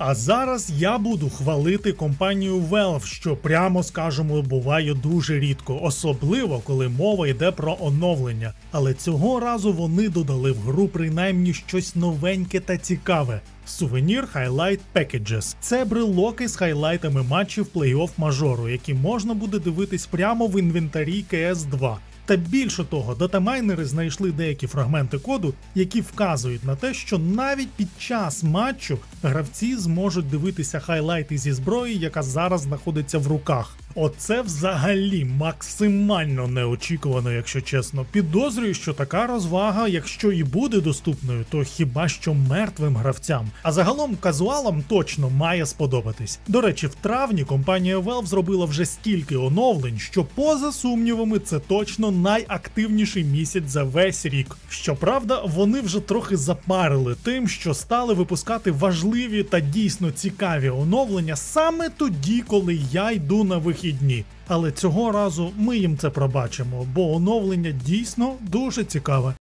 А зараз я буду хвалити компанію Valve, що прямо скажемо буває дуже рідко, особливо коли мова йде про оновлення. Але цього разу вони додали в гру принаймні щось новеньке та цікаве. Сувенір Highlight Packages. Це брелоки з хайлайтами матчів плей-офф мажору, які можна буде дивитись прямо в інвентарі cs 2 та більше того, датамайнери знайшли деякі фрагменти коду, які вказують на те, що навіть під час матчу гравці зможуть дивитися хайлайти зі зброї, яка зараз знаходиться в руках. Оце взагалі максимально неочікувано, якщо чесно. Підозрюю, що така розвага, якщо і буде доступною, то хіба що мертвим гравцям. А загалом казуалам точно має сподобатись. До речі, в травні компанія Valve зробила вже стільки оновлень, що поза сумнівами це точно найактивніший місяць за весь рік. Щоправда, вони вже трохи запарили тим, що стали випускати важливі та дійсно цікаві оновлення саме тоді, коли я йду на вихідні. Але цього разу ми їм це пробачимо, бо оновлення дійсно дуже цікаве.